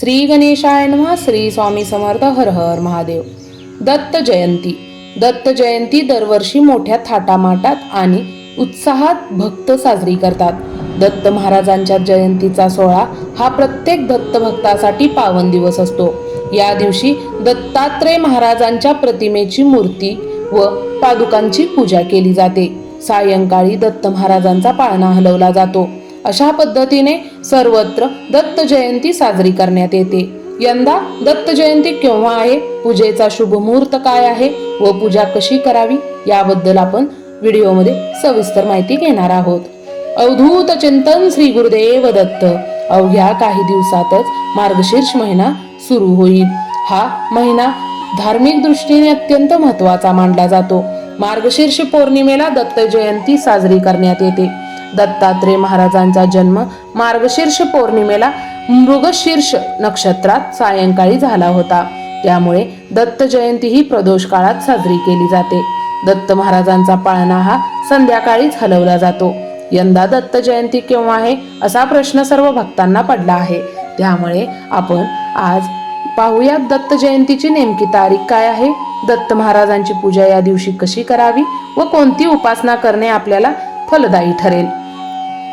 श्री गणेशाय नमः श्री स्वामी समर्थ हर हर महादेव. दत्त जयंती. दत्त जयंती दरवर्षी मोठ्या थाटामाटात आणि उत्साहात भक्त साजरी करतात. दत्त महाराजांच्या जयंतीचा सोहळा हा प्रत्येक दत्त भक्तासाठी पावन दिवस असतो. या दिवशी दत्तात्रय महाराजांच्या प्रतिमेची मूर्ती व पादुकांची पूजा केली जाते. सायंकाळी दत्त महाराजांचा पाळणा हलवला जातो. अशा पद्धतीने सर्वत्र दत्त जयंती साजरी करण्यात येते. यंदा दत्त जयंती केव्हा आहे? पूजेचा शुभ मुहूर्त काय आहे? व पूजा कशी करावी? याबद्दल आपण व्हिडिओमध्ये सविस्तर माहिती घेणार आहोत. अवधूत चिंतन श्री गुरुदेव दत्त. अवघ्या काही दिवसातच मार्गशीर्ष महिना सुरू होईल. हा महिना धार्मिक दृष्टीने अत्यंत महत्त्वाचा मानला जातो. मार्गशीर्ष पौर्णिमेला दत्त जयंती साजरी करण्यात येते. दत्तात्रय महाराजांचा जन्म मार्गशीर्ष पौर्णिमेला मृगशीर्ष नक्षत्रात सायंकाळी झाला होता. त्यामुळे दत्त जयंती ही प्रदोष काळात साजरी केली जाते. दत्त महाराजांचा पाळणा हा संध्याकाळीच हलवला जातो. यंदा दत्त जयंती केव्हा आहे असा प्रश्न सर्व भक्तांना पडला आहे. त्यामुळे आपण आज पाहूयात दत्त जयंतीची नेमकी तारीख काय आहे? दत्त महाराजांची पूजा या दिवशी कशी करावी व कोणती उपासना करणे आपल्याला फलदायी ठरेल?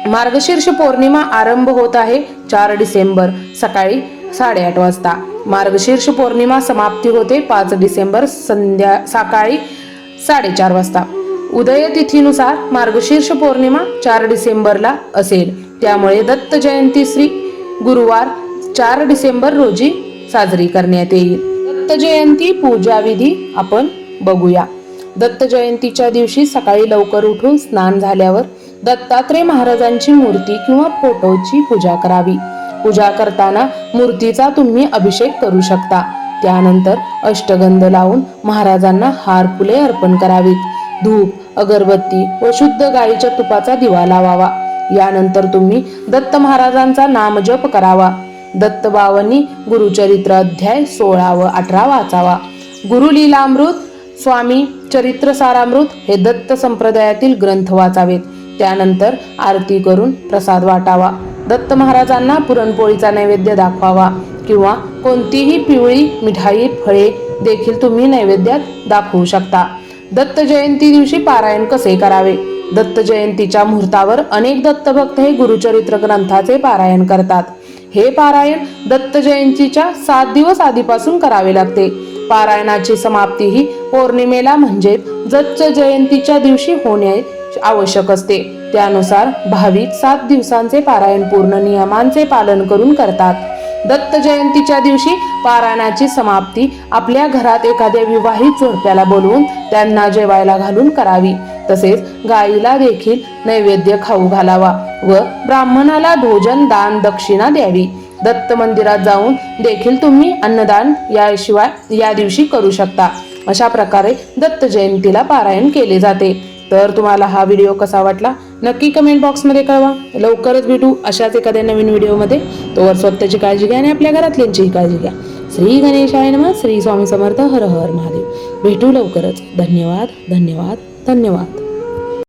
मार्गशीर्ष पौर्णिमा आरंभ होत आहे चार डिसेंबर सकाळी साडेआठ वाजता. मार्गशीर्ष पौर्णिमा समाप्ती होते पाच डिसेंबर संध्या सकाळी साडेचार वाजता. उदय तिथीनुसार मार्गशीर्ष पौर्णिमा चार डिसेंबरला असेल. त्यामुळे दत्त जयंती श्री गुरुवार चार डिसेंबर रोजी साजरी करण्यात येईल. दत्त जयंती पूजाविधी आपण बघूया. दत्त जयंतीच्या दिवशी सकाळी लवकर उठून स्नान झाल्यावर दत्तात्रय महाराजांची मूर्ती किंवा फोटोची पूजा करावी. पूजा करताना मूर्तीचा तुम्ही अभिषेक करू शकता. त्यानंतर अष्टगंध लावून महाराजांना हार फुले अर्पण करावीत. धूप अगरबत्ती व शुद्ध गाईच्या तुपाचा दिवा लावावा. यानंतर तुम्ही दत्त महाराजांचा नामजप करावा. दत्त बावनी गुरुचरित्र अध्याय सोळा व अठरा वाचावा. गुरुलीलामृत स्वामी चरित्र सारामृत हे दत्त संप्रदायातील ग्रंथ वाचावेत. त्यानंतर आरती करून प्रसाद वाटावा. दत्त महाराजांना पुरणपोळीचा नैवेद्य दाखवावा किंवा कोणतीही पिवळी मिठाई फळे देखील तुम्ही नैवेद्यात दाखवू शकता. दत्त जयंती दिवशी पारायण कसे करावे? दत्त जयंतीच्या मुहूर्तावर अनेक दत्तभक्त हे गुरुचरित्र ग्रंथाचे पारायण करतात. हे पारायण दत्त जयंतीच्या सात दिवस आधीपासून करावे लागते. पारायणाची समाप्ती ही पौर्णिमेला म्हणजे दत्त जयंतीच्या दिवशी होणे आवश्यक असते. त्यानुसार भाविक सात दिवसांचे पारायण पूर्ण नियमांचे पालन करून करतात. दत्त जयंतीच्या दिवशी पारायणाची समाप्ती आपल्या घरात एखाद्या विवाहित जोडप्याला बोलवून त्यांना जेवायला घालून करावी. तसेच गायीला देखील नैवेद्य खाऊ घालावा व ब्राह्मणाला भोजन दान दक्षिणा द्यावी. दत्त मंदिरात जाऊन देखील तुम्ही अन्नदान याशिवाय या दिवशी करू शकता. अशा प्रकारे दत्त जयंतीला पारायण केले जाते. तर तुम्हाला हा व्हिडिओ कसा वाटला नक्की कमेंट बॉक्समध्ये कळवा. लवकरच भेटू अशाच एखाद्या नवीन व्हिडिओमध्ये तोवर स्वतःची काळजी घ्या आणि आपल्या घरातल्यांचीही काळजी घ्या. श्री गणेशाय नम. श्री स्वामी समर्थ. हर हर महादेव. भेटू लवकरच. धन्यवाद धन्यवाद धन्यवाद.